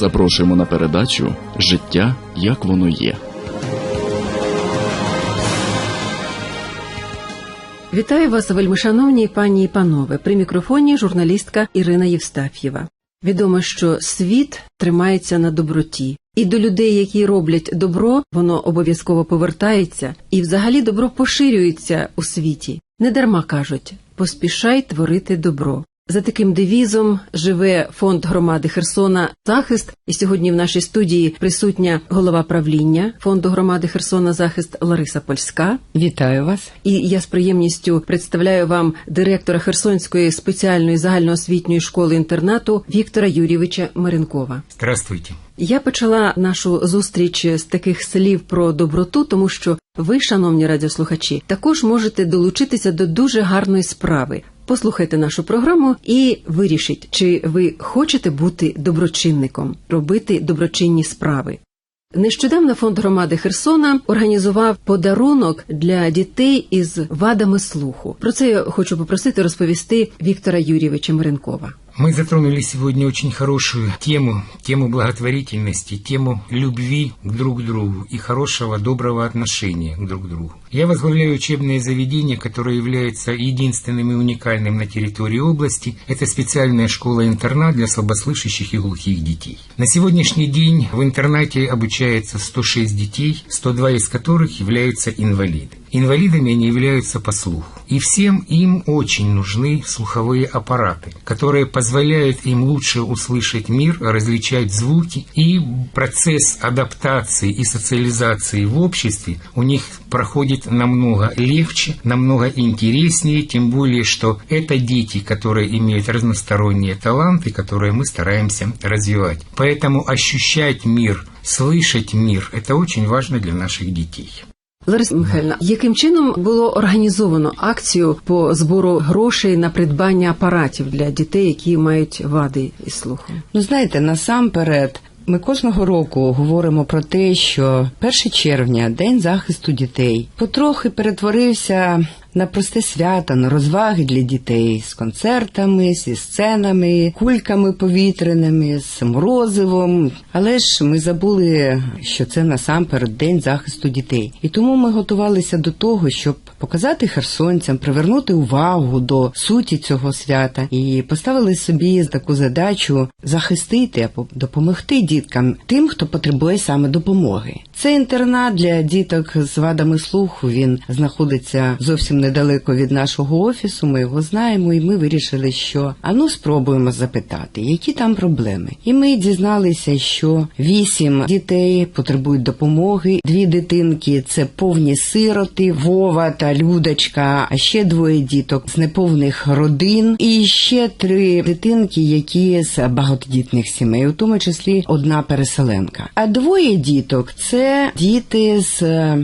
Запрошуємо на передачу Життя як воно є. Вітаю вас, вельмишановні пані і панове. При мікрофоні журналістка Ірина Євстаф'єва. Відомо, що світ тримається на доброті, і до людей, які роблять добро, воно обов'язково повертається, і взагалі добро поширюється у світі. Недарма кажуть поспішай творити добро. За таким девізом живе фонд громади Херсона Захист. І сьогодні в нашій студії присутня голова правління фонду громади Херсона Захист Лариса Польська. Вітаю вас. І я з приємністю представляю вам директора Херсонської спеціальної загальноосвітньої школи інтернату Віктора Юрійовича Маренкова. Здравствуйте. Я почала нашу зустріч з таких слів про доброту, тому що ви, шановні радіослухачі, також можете долучитися до дуже гарної справи. Послухайте нашу програму і вирішіть, чи ви хочете бути доброчинником, робити доброчинні справи. Нещодавно фонд громади Херсона організував подарунок для дітей із вадами слуху. Про це я хочу попросити розповісти Віктора Юрійовича Маренкова. Мы затронули сегодня очень хорошую тему, тему благотворительности, тему любви к друг другу и хорошего, доброго отношения к друг другу. Я возглавляю учебное заведение, которое является единственным и уникальным на территории области. Это специальная школа-интернат для слабослышащих и глухих детей. На сегодняшний день в интернате обучается 106 детей, 102 из которых являются инвалиды. Инвалидами они являются по слуху. И всем им очень нужны слуховые аппараты, которые позволяют им лучше услышать мир, различать звуки. И процесс адаптации и социализации в обществе у них проходит намного легче, намного интереснее, тем более, что это дети, которые имеют разносторонние таланты, которые мы стараемся развивать. Поэтому ощущать мир, слышать мир – это очень важно для наших детей. Лариса Михайлівна, яким чином було організовано акцію по збору грошей на придбання апаратів для дітей, які мають вади із слуху? Ну знаєте, насамперед. Ми кожного року говоримо про те, що 1 червня, день захисту дітей, потрохи перетворився на просте свято, на розваги для дітей з концертами, зі сценами, кульками повітряними, з морозивом. Але ж ми забули, що це насамперед день захисту дітей. І тому ми готувалися до того, щоб показати херсонцям, привернути увагу до суті цього свята і поставили собі таку задачу захистити або допомогти діткам тим, хто потребує саме допомоги. Це інтернат для діток з вадами слуху. Він знаходиться зовсім недалеко від нашого офісу. Ми його знаємо, і ми вирішили, що ану спробуємо запитати, які там проблеми. І ми дізналися, що вісім дітей потребують допомоги. Дві дитинки це повні сироти, Вова та Людочка, а ще двоє діток з неповних родин, і ще три дитинки, які з багатодітних сімей, у тому числі одна переселенка. А двоє діток це діти з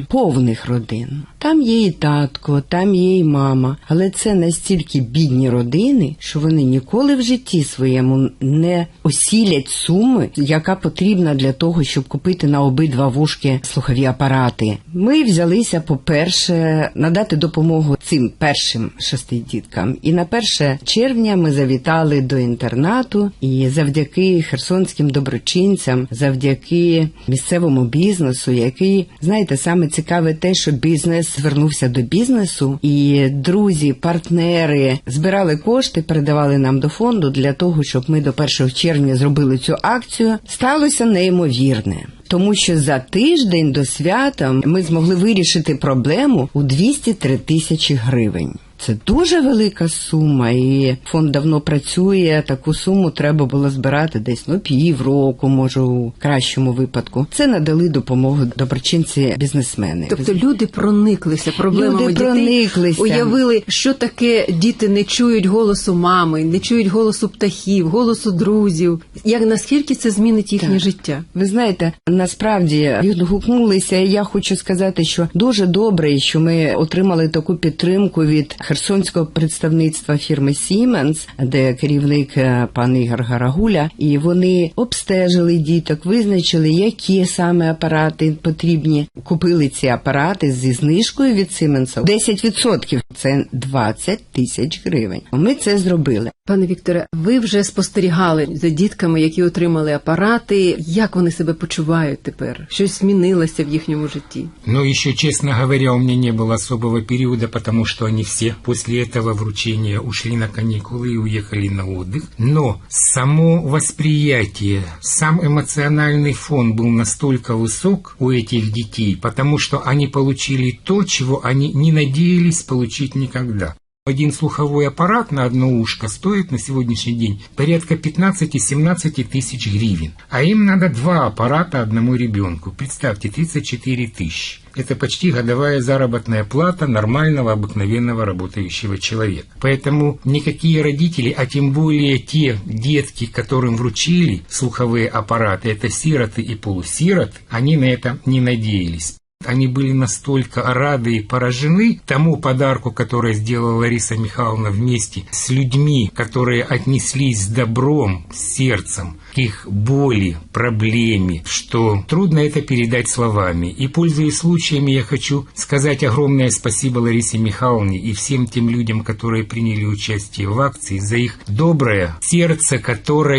повних родин. Там є і татко, там є і мама, але це настільки бідні родини, що вони ніколи в житті своєму не осілять суми, яка потрібна для того, щоб купити на обидва вушки слухові апарати. Ми взялися, по-перше, надати допомогу цим першим шести діткам. І на 1 червня ми завітали до інтернату, і завдяки херсонським доброчинцям, завдяки місцевому бізнесу, який знаєте, саме цікаве те, що бізнес звернувся до бізнесу, і друзі, партнери збирали кошти, передавали нам до фонду для того, щоб ми до 1 червня зробили цю акцію. Сталося неймовірне. Тому що за тиждень до свята ми змогли вирішити проблему у 203 тисячі гривень. Це дуже велика сума, і фонд давно працює. Таку суму треба було збирати десь ну півроку, може у кращому випадку. Це надали допомогу доброчинці бізнесмени. Тобто люди прониклися проблемами Люди дітей, прониклися. уявили, що таке діти не чують голосу мами, не чують голосу птахів, голосу друзів. Як наскільки це змінить їхнє Так. життя? Ви знаєте, насправді відгукнулися. і Я хочу сказати, що дуже добре, що ми отримали таку підтримку від херсонського представництва фірми Siemens, де керівник е, пан Ігор Гарагуля, і вони обстежили діток, визначили, які саме апарати потрібні. Купили ці апарати зі знижкою від Siemens. 10% – це 20 тисяч гривень. Ми це зробили. Пане Вікторе, ви вже спостерігали за дітками, які отримали апарати. Як вони себе почувають тепер? Щось змінилося в їхньому житті? Но еще, честно говоря, у меня не было особого периода, потому что они все после этого вручения ушли на каникулы и уехали на отдых. Но само восприятие, сам эмоциональный фон был настолько высок у этих детей, потому что они получили то, чего они не надеялись получить никогда. Один слуховой аппарат на одно ушко стоит на сегодняшний день порядка 15-17 тысяч гривен. А им надо два аппарата одному ребенку. Представьте, 34 тысячи. Это почти годовая заработная плата нормального, обыкновенного работающего человека. Поэтому никакие родители, а тем более те детки, которым вручили слуховые аппараты, это сироты и полусироты, они на это не надеялись. Они были настолько рады и поражены тому подарку, который сделала Лариса Михайловна вместе с людьми, которые отнеслись с добром, с сердцем к их боли, проблеме, что трудно это передать словами. И, пользуясь случаями, я хочу сказать огромное спасибо Ларисе Михайловне и всем тем людям, которые приняли участие в акции, за их доброе сердце, которое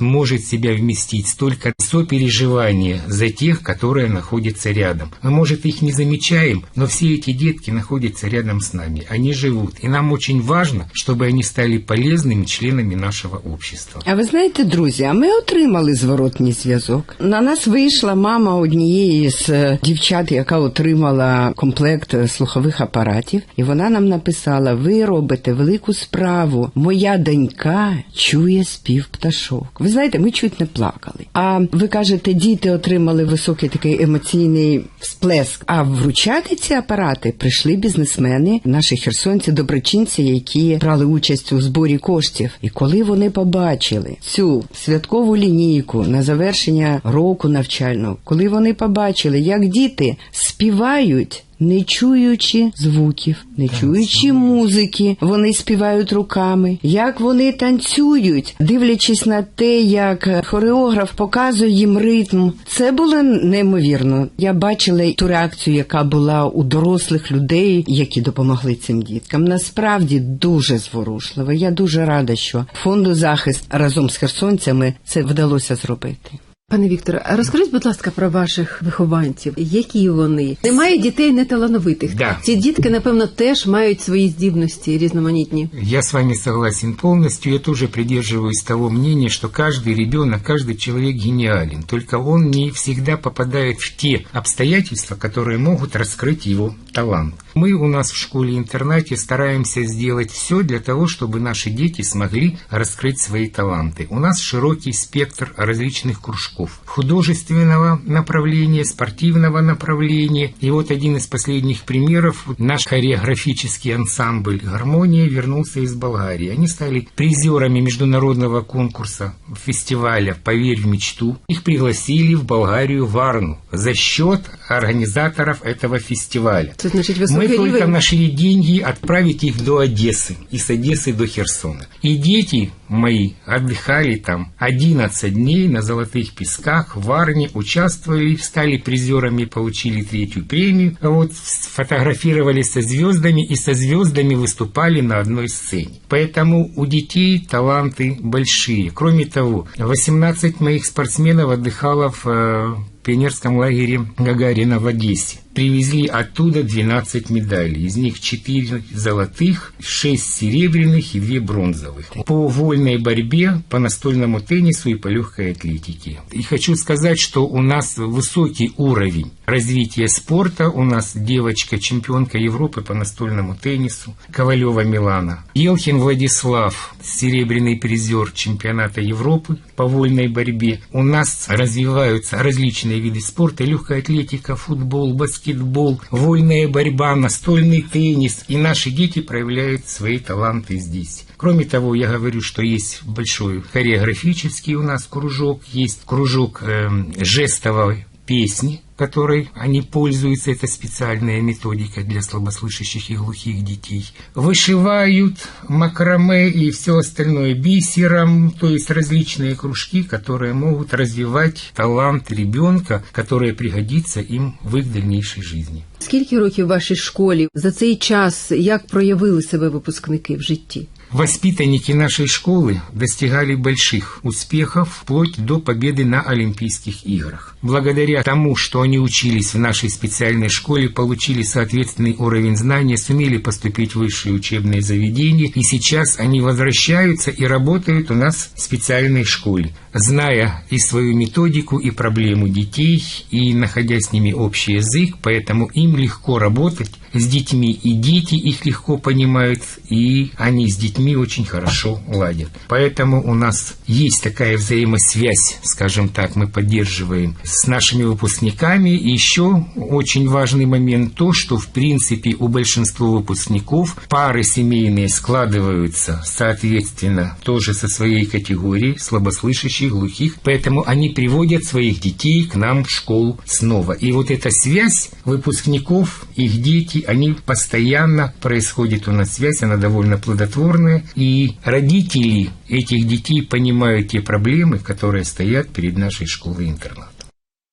может себя вместить столько сопереживания за тех, которые находятся рядом. Мы, может, их не замечаем, но все эти детки находятся рядом с нами. Они живут. И нам очень важно, чтобы они стали полезными членами нашего общества. А ви знаєте, друзі, а ми отримали зворотній зв'язок. На нас вийшла мама однієї з е, дівчат, яка отримала комплект е, слухових апаратів, і вона нам написала: Ви робите велику справу. Моя донька чує спів пташок. Ви знаєте, ми чуть не плакали. А ви кажете, діти отримали високий такий емоційний всплеск. А вручати ці апарати прийшли бізнесмени, наші херсонці, доброчинці, які брали участь у зборі коштів. І коли вони побачили цю святкову лінійку на завершення року навчального, коли вони побачили, як діти співають. Не чуючи звуків, не чуючи музики, вони співають руками. Як вони танцюють, дивлячись на те, як хореограф показує їм ритм, це було неймовірно. Я бачила ту реакцію, яка була у дорослих людей, які допомогли цим діткам. Насправді дуже зворушливо. Я дуже рада, що фонду захист разом з херсонцями це вдалося зробити. Пане Вікторе, а розкажіть, будь ласка, про ваших вихованців. Які вони? Немає дітей неталановитих. Да. Ці дітки, напевно, теж мають свої здібності різноманітні. Я с вами согласен полностью. Я тоже придерживаюсь того мнения, что каждый ребенок, каждый человек гениален. Только он не всегда попадает в те обстоятельства, которые могут раскрыть его талант. Мы у нас в школе-интернате стараемся сделать все для того, чтобы наши дети смогли раскрыть свои таланты. У нас широкий спектр различных кружков. Художественного направления, спортивного направления. И вот один из последних примеров. Наш хореографический ансамбль «Гармония» вернулся из Болгарии. Они стали призерами международного конкурса фестиваля «Поверь в мечту». Их пригласили в Болгарию Варну за счет организаторов этого фестиваля. Це значить Мы только рівень. нашли деньги отправить их до Одессы и с Одессы до Херсона. И дети мои отдыхали там 11 дней на Золотых Песках, в Варне, участвовали, стали призерами, получили третью премию. А Вот сфотографировались со звездами и со звездами выступали на одной сцене. Поэтому у детей таланты большие. Кроме того, 18 моих спортсменов отдыхало в э, пионерском лагере Гагарина в Одессе. Привезли оттуда 12 медалей. Из них 4 золотых, 6 серебряных и 2 бронзовых. По вольной борьбе, по настольному теннису и по легкой атлетике. И хочу сказать, что у нас высокий уровень развития спорта. У нас девочка, чемпионка Европы по настольному теннису, Ковалева Милана. Елхин Владислав, серебряный призер чемпионата Европы по вольной борьбе. У нас развиваются различные виды спорта, легкая атлетика, футбол, баскетбол, вольная борьба, настольный теннис. И наши дети проявляют свои таланты здесь. Кроме того, я говорю, что есть большой хореографический у нас кружок, есть кружок эм, жестовой песни, которой они пользуются, это специальная методика для слабослышащих и глухих детей. Вышивают макраме и все остальное бисером, то есть различные кружки, которые могут развивать талант ребенка, который пригодится им в их дальнейшей жизни. Скільки років в вашій школі за цей час як проявили себе випускники в житті? Воспитанники нашей школы достигали больших успехов вплоть до победы на Олимпийских играх. Благодаря тому, что они учились в нашей специальной школе, получили соответственный уровень знания, сумели поступить в высшие учебные заведения, и сейчас они возвращаются и работают у нас в специальной школе, зная и свою методику, и проблему детей, и находя с ними общий язык, поэтому им легко работать с детьми, и дети их легко понимают, и они с детьми очень хорошо ладят. Поэтому у нас есть такая взаимосвязь, скажем так, мы поддерживаем с нашими выпускниками. Еще очень важный момент то, что в принципе у большинства выпускников пары семейные складываются соответственно тоже со своей категорией слабослышащих, глухих, поэтому они приводят своих детей к нам в школу снова. И вот эта связь выпускников, их дети, они постоянно происходит у нас связь, она довольно плодотворная, и родители этих детей понимают те проблемы, которые стоят перед нашей школой-интернатом.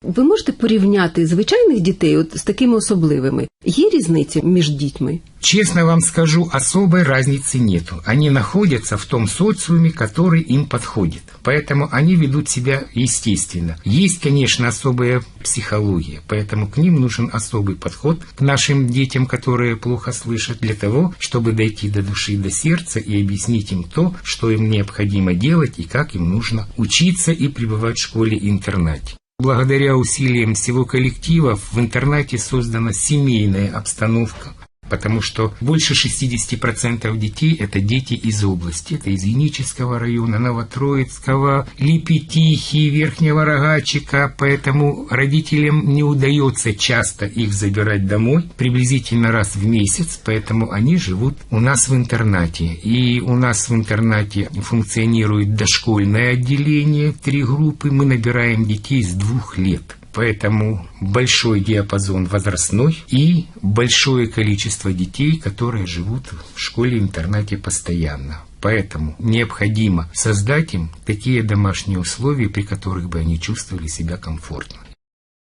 Ви можете порівняти звичайних дітей от з такими особливими? Є різниця між дітьми? Честно вам скажу, особой разницы нету. Они находятся в том социуме, который им подходит. Поэтому они ведут себя естественно. Есть, конечно, особая психология, поэтому к ним нужен особый подход к нашим детям, которые плохо слышат, для того, чтобы дойти до души, до сердца и объяснить им то, что им необходимо делать и как им нужно учиться и пребывать в школе-интернате. Благодаря усилиям всего коллектива в интернате создана семейная обстановка, потому что больше 60% детей – это дети из области. Это из Янического района, Новотроицкого, Липетихи, Верхнего Рогачика. Поэтому родителям не удается часто их забирать домой, приблизительно раз в месяц, поэтому они живут у нас в интернате. И у нас в интернате функционирует дошкольное отделение, три группы. Мы набираем детей с двух лет. Поэтому большой диапазон возрастной и большое количество детей, которые живут в школе-интернате постоянно. Поэтому необходимо создать им такие домашние условия, при которых бы они чувствовали себя комфортно.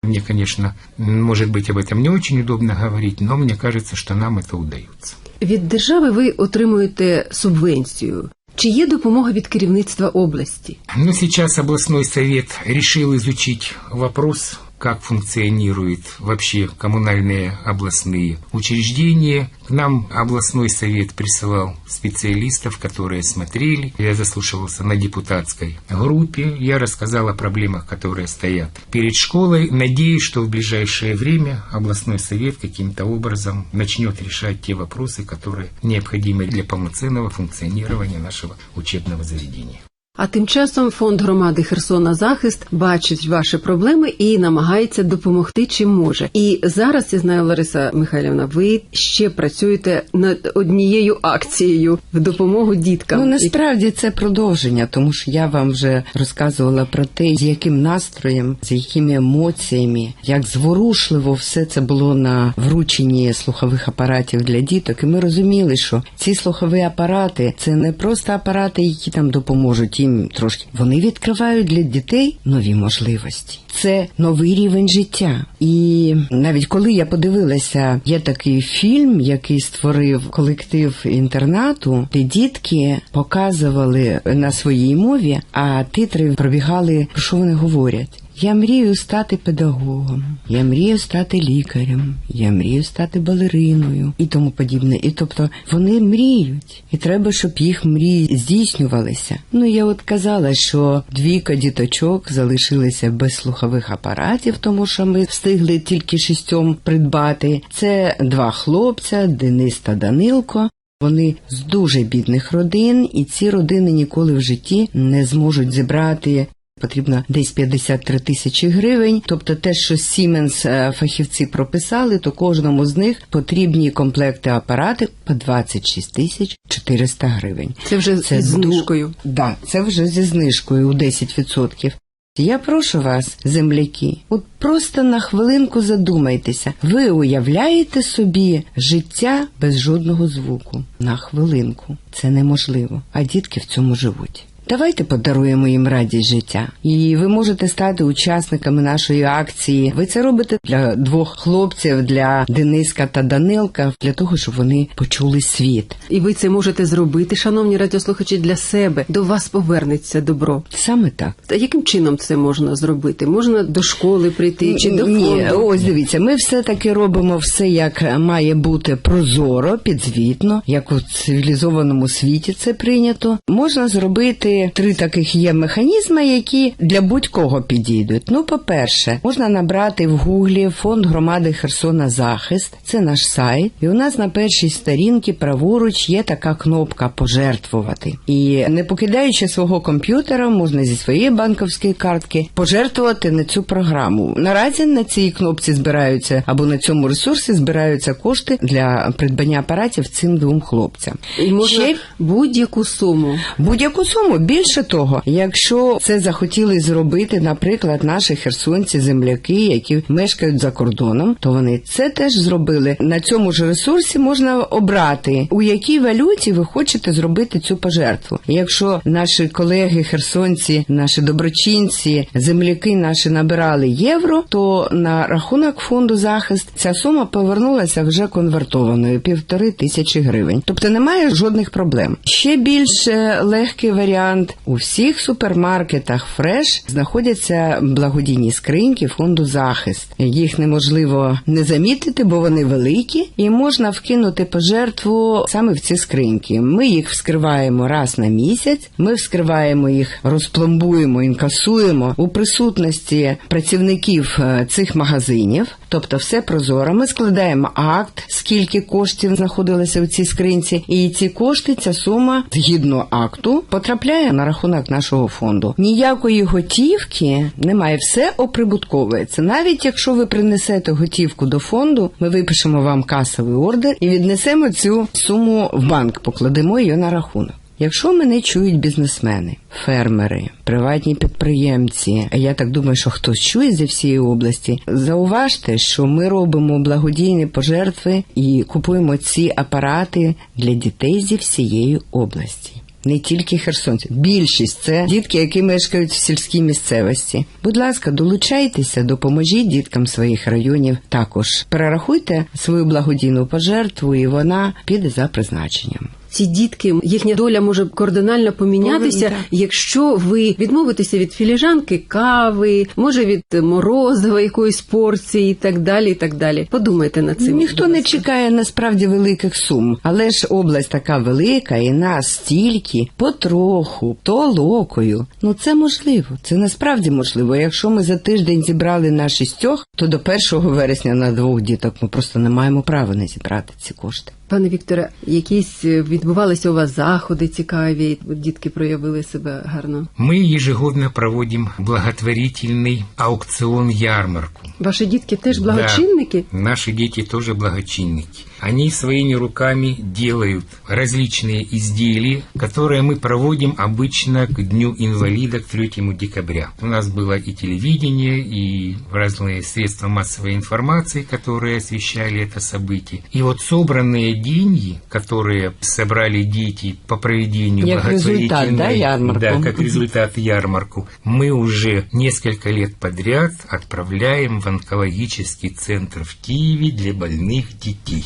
Мне, конечно, может быть, об этом не очень удобно говорить, но мне кажется, что нам это удается. Від держави ви отримуєте субвенцію. Чи є допомога від керівництва області? Ну, сейчас областной совет решил изучить вопрос, как функционируют вообще коммунальные областные учреждения. К нам областной совет присылал специалистов, которые смотрели. Я заслушивался на депутатской группе. Я рассказал о проблемах, которые стоят перед школой. Надеюсь, что в ближайшее время областной совет каким-то образом начнет решать те вопросы, которые необходимы для полноценного функционирования нашего учебного заведения. А тим часом фонд громади Херсона Захист бачить ваші проблеми і намагається допомогти чим може. І зараз я знаю, Лариса Михайлівна, ви ще працюєте над однією акцією в допомогу діткам. Ну насправді це продовження, тому що я вам вже розказувала про те, з яким настроєм, з якими емоціями, як зворушливо все це було на врученні слухових апаратів для діток. І ми розуміли, що ці слухові апарати це не просто апарати, які там допоможуть їм трошки. Вони відкривають для дітей нові можливості. Це новий рівень життя. І навіть коли я подивилася, є такий фільм, який створив колектив інтернату, де дітки показували на своїй мові, а титри пробігали, про що вони говорять. Я мрію стати педагогом, я мрію стати лікарем, я мрію стати балериною і тому подібне. І тобто вони мріють, і треба, щоб їх мрії здійснювалися. Ну я от казала, що двійка діточок залишилися без слухових апаратів, тому що ми встигли тільки шістьом придбати. Це два хлопця, Денис та Данилко. Вони з дуже бідних родин, і ці родини ніколи в житті не зможуть зібрати Потрібно десь 53 тисячі гривень. Тобто, те, що Siemens е, фахівці прописали, то кожному з них потрібні комплекти апарати по 26 тисяч 400 гривень. Це вже з ду- знижкою. Да, це вже зі знижкою у 10%. Я прошу вас, земляки, от просто на хвилинку задумайтеся. Ви уявляєте собі життя без жодного звуку? На хвилинку. Це неможливо, а дітки в цьому живуть. Давайте подаруємо їм радість життя, і ви можете стати учасниками нашої акції. Ви це робите для двох хлопців, для Дениска та Данилка, для того, щоб вони почули світ. І ви це можете зробити, шановні радіослухачі, для себе. До вас повернеться добро. Саме так. Та яким чином це можна зробити? Можна до школи прийти чи до Ні, ось дивіться, ми все таки робимо все, як має бути прозоро, підзвітно, як у цивілізованому світі це прийнято. Можна зробити три таких є механізми, які для будь-кого підійдуть. Ну, по-перше, можна набрати в гуглі фонд громади Херсона Захист. Це наш сайт, і у нас на першій сторінці праворуч є така кнопка пожертвувати. І не покидаючи свого комп'ютера, можна зі своєї банковської картки пожертвувати на цю програму. Наразі на цій кнопці збираються або на цьому ресурсі збираються кошти для придбання апаратів цим двом хлопцям. І можна Ще будь-яку суму. Будь-яку суму. Більше того, якщо це захотіли зробити, наприклад, наші херсонці, земляки, які мешкають за кордоном, то вони це теж зробили. На цьому ж ресурсі можна обрати, у якій валюті ви хочете зробити цю пожертву. Якщо наші колеги херсонці, наші доброчинці, земляки наші набирали євро, то на рахунок фонду захист ця сума повернулася вже конвертованою півтори тисячі гривень. Тобто немає жодних проблем. Ще більш е, легкий варіант у всіх супермаркетах Фреш знаходяться благодійні скриньки фонду захист. Їх неможливо не замітити, бо вони великі, і можна вкинути пожертву саме в ці скриньки. Ми їх вскриваємо раз на місяць. Ми вскриваємо їх, розпломбуємо, інкасуємо у присутності працівників е, цих магазинів. Тобто, все прозоро. Ми складаємо акт, скільки коштів знаходилося в цій скринці, і ці кошти, ця сума згідно акту потрапляє на рахунок нашого фонду. Ніякої готівки немає, все оприбутковується. Навіть якщо ви принесете готівку до фонду, ми випишемо вам касовий ордер і віднесемо цю суму в банк, покладемо її на рахунок. Якщо мене чують бізнесмени, фермери, приватні підприємці, а я так думаю, що хтось чує зі всієї області, зауважте, що ми робимо благодійні пожертви і купуємо ці апарати для дітей зі всієї області. Не тільки херсонці, більшість це дітки, які мешкають в сільській місцевості. Будь ласка, долучайтеся, допоможіть діткам своїх районів. Також перерахуйте свою благодійну пожертву, і вона піде за призначенням. Ці дітки, їхня доля може кардинально помінятися, якщо ви відмовитеся від філіжанки, кави, може від морозива якоїсь порції і так далі. і так далі. Подумайте над цим. Ніхто не чекає насправді великих сум, але ж область така велика, і нас стільки потроху, толокою. Ну це можливо. Це насправді можливо. Якщо ми за тиждень зібрали на шістьох, то до 1 вересня на двох діток ми просто не маємо права не зібрати ці кошти. Пане Вікторе, якісь е, відбувалися у вас заходи цікаві, дітки проявили себе гарно. Мы ежегодно проводим благотворительный аукцион-ярмарку. Ваші дітки теж Да. благочинники? Наши дети тоже благочинники. Они своими руками делают различные изделия, которые мы проводим обычно к Дню инвалида, к 3 декабря. У нас было и телевидение, и разные средства массовой информации, которые освещали это событие. И вот собранные деньги, которые собрали дети по проведению Как результат, да, благотворительной ярмарку? да, как результат ярмарку, мы уже несколько лет подряд отправляем в онкологический центр в Киеве для больных детей.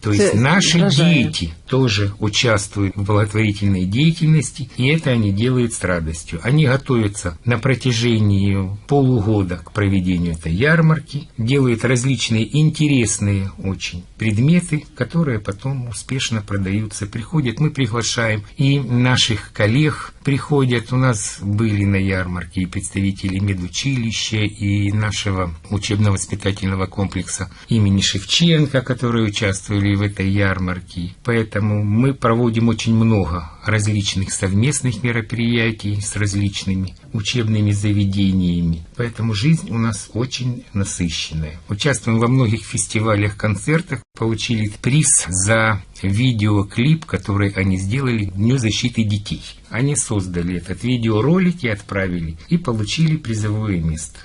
То есть наши вражає. дети тоже участвуют в благотворительной деятельности, и это они делают с радостью. Они готовятся на протяжении полугода к проведению этой ярмарки, делают различные интересные очень предметы, которые потом успешно продаются. Приходят, мы приглашаем и наших коллег приходят. У нас были на ярмарке и представители медучилища, и нашего учебно-воспитательного комплекса имени Шевченко, которые участвовали участвовали в этой ярмарке. Поэтому мы проводим очень много различных совместных мероприятий с различными учебными заведениями. Поэтому жизнь у нас очень насыщенная. Участвуем во многих фестивалях, концертах, получили приз за видеоклип, который они сделали к Дню защиты детей. Они создали этот видеоролик и отправили, и получили призовое место.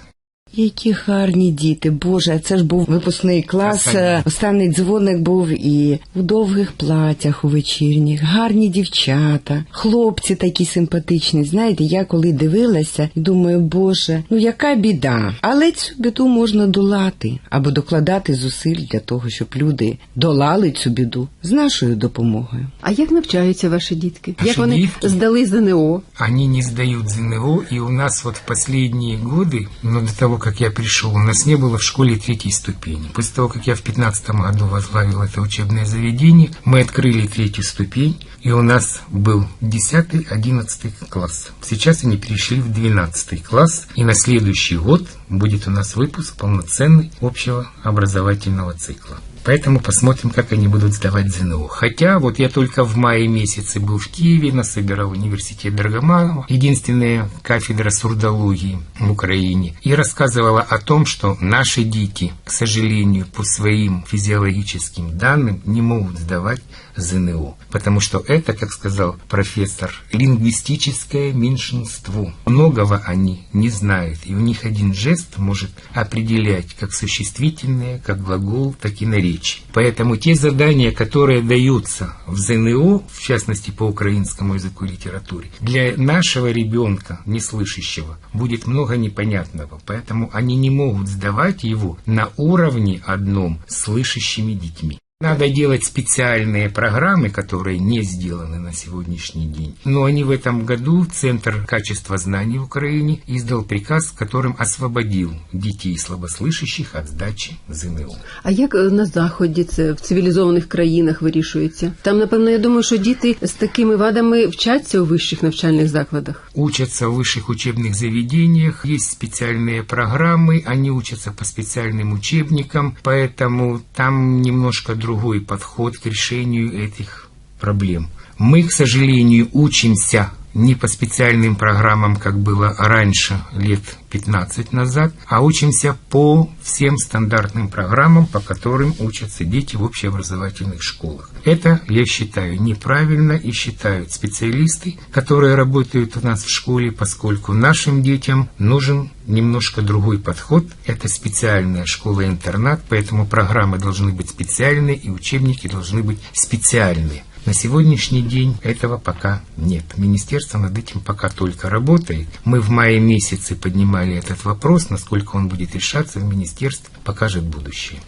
Які гарні діти, Боже, це ж був випускний клас. Останній. е, Останній дзвоник був і у довгих платях у вечірніх, гарні дівчата, хлопці такі симпатичні. Знаєте, я коли дивилася, думаю, Боже, ну яка біда. Але цю біду можна долати або докладати зусиль для того, щоб люди долали цю біду з нашою допомогою. А як навчаються ваші дітки? Наші як вони дітки? здали ЗНО? Они не сдают ЗНО, и у нас вот в последние годы, ну, до того, как я пришел, у нас не было в школе третьей ступени. После того, как я в 2015 году возглавил это учебное заведение, мы открыли третью ступень, и у нас был 10-11 класс. Сейчас они перешли в 12 класс, и на следующий год будет у нас выпуск полноценный общего образовательного цикла. Поэтому посмотрим, как они будут сдавать ЗНО. Хотя вот я только в мае месяце был в Киеве, насобирал университет Драгоманова, единственная кафедра сурдологии в Украине, и рассказывала о том, что наши дети, к сожалению, по своим физиологическим данным не могут сдавать ЗНО. Потому что это, как сказал профессор, лингвистическое меньшинство. Многого они не знают, и у них один жест может определять как существительное, как глагол, так и наречие. Поэтому те задания, которые даются в ЗНО, в частности по украинскому языку и литературе, для нашего ребенка, неслышащего, будет много непонятного. Поэтому они не могут сдавать его на уровне одном слышащими детьми. Надо делать специальные программы, которые не сделаны на сегодняшний день. Но они в этом году Центр качества знаний в Украине издал приказ, которым освободил детей слабослышащих от сдачи ЗНО. А як е, на заході це в цивілізованих країнах вирішується? Там, напевно, я думаю, що діти з такими вадами вчаться у вищих навчальних закладах. Учатся в высших учебных заведениях, есть специальные программы, они учатся по специальным учебникам, поэтому там немножко другой подход к решению этих проблем. Мы, к сожалению, учимся не по специальным программам, как было раньше, лет 15 назад, а учимся по всем стандартным программам, по которым учатся дети в общеобразовательных школах. Это, я считаю, неправильно и считают специалисты, которые работают у нас в школе, поскольку нашим детям нужен немножко другой подход. Это специальная школа-интернат, поэтому программы должны быть специальные и учебники должны быть специальные. На сегодняшний день этого пока нет. Министерство над этим пока только работает. Мы в мае месяце поднимали этот вопрос, насколько он будет решаться в министерстве, покажет будущее.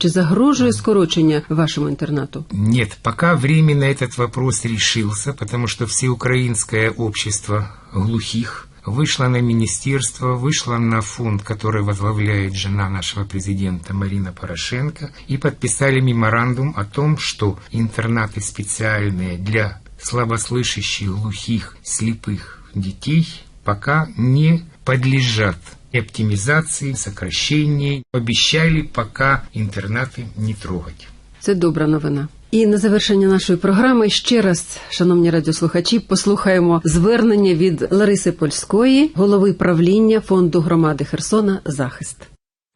Чи загрожує скорочення вашому інтернату? Нет, пока временно этот вопрос решился, потому что всеукраинское общество глухих вышло на министерство, вышло на фонд, который возглавляет жена нашего президента Марина Порошенко, и подписали меморандум о том, что интернаты специальные для слабослышащих, глухих, слепых детей пока не подлежат оптимизации, сокращению. Обещали пока интернаты не трогать. Це добра новина. І на завершення нашої програми ще раз, шановні радіослухачі, послухаємо звернення від Лариси Польської, голови правління фонду громади Херсона Захист.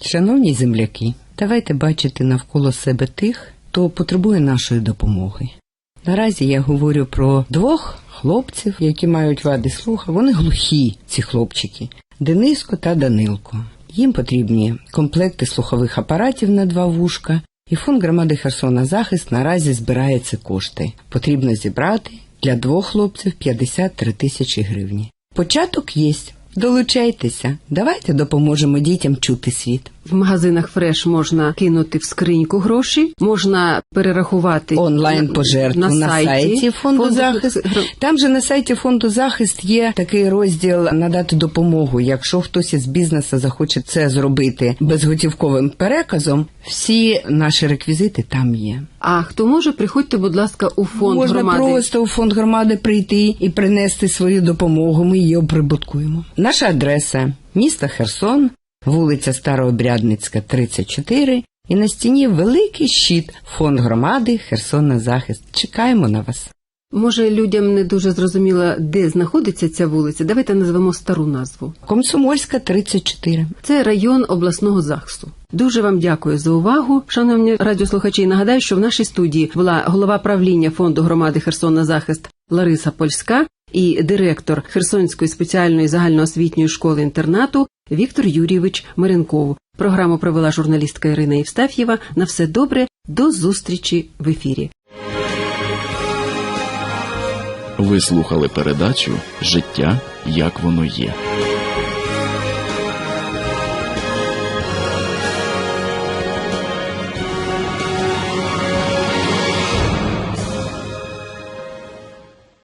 Шановні земляки, давайте бачити навколо себе тих, хто потребує нашої допомоги. Наразі я говорю про двох хлопців, які мають вади слуха. Вони глухі, ці хлопчики Дениско та Данилко. Їм потрібні комплекти слухових апаратів на два вушка, і фонд громади Херсона Захист наразі збирає ці кошти. Потрібно зібрати для двох хлопців 53 тисячі гривні. Початок є. Долучайтеся, давайте допоможемо дітям чути світ. В магазинах Фреш можна кинути в скриньку гроші, можна перерахувати онлайн пожертву на, сайті фонду захист. Там же на сайті фонду захист є такий розділ надати допомогу. Якщо хтось із бізнесу захоче це зробити безготівковим переказом, всі наші реквізити там є. А хто може, приходьте, будь ласка, у фонд Можна громади. просто у фонд громади прийти і принести свою допомогу. Ми її оприбуткуємо. Наша адреса місто Херсон, вулиця Старообрядницька, 34, І на стіні великий щит фонд громади Херсон на захист. Чекаємо на вас. Може, людям не дуже зрозуміло, де знаходиться ця вулиця. Давайте назвемо стару назву. Комсомольська 34. Це район обласного захисту. Дуже вам дякую за увагу, шановні радіослухачі. Нагадаю, що в нашій студії була голова правління фонду громади Херсон на захист Лариса Польська і директор Херсонської спеціальної загальноосвітньої школи інтернату Віктор Юрійович Миренков. Програму провела журналістка Ірина Євстаф'єва. На все добре, до зустрічі в ефірі. Ви слухали передачу Життя як воно є.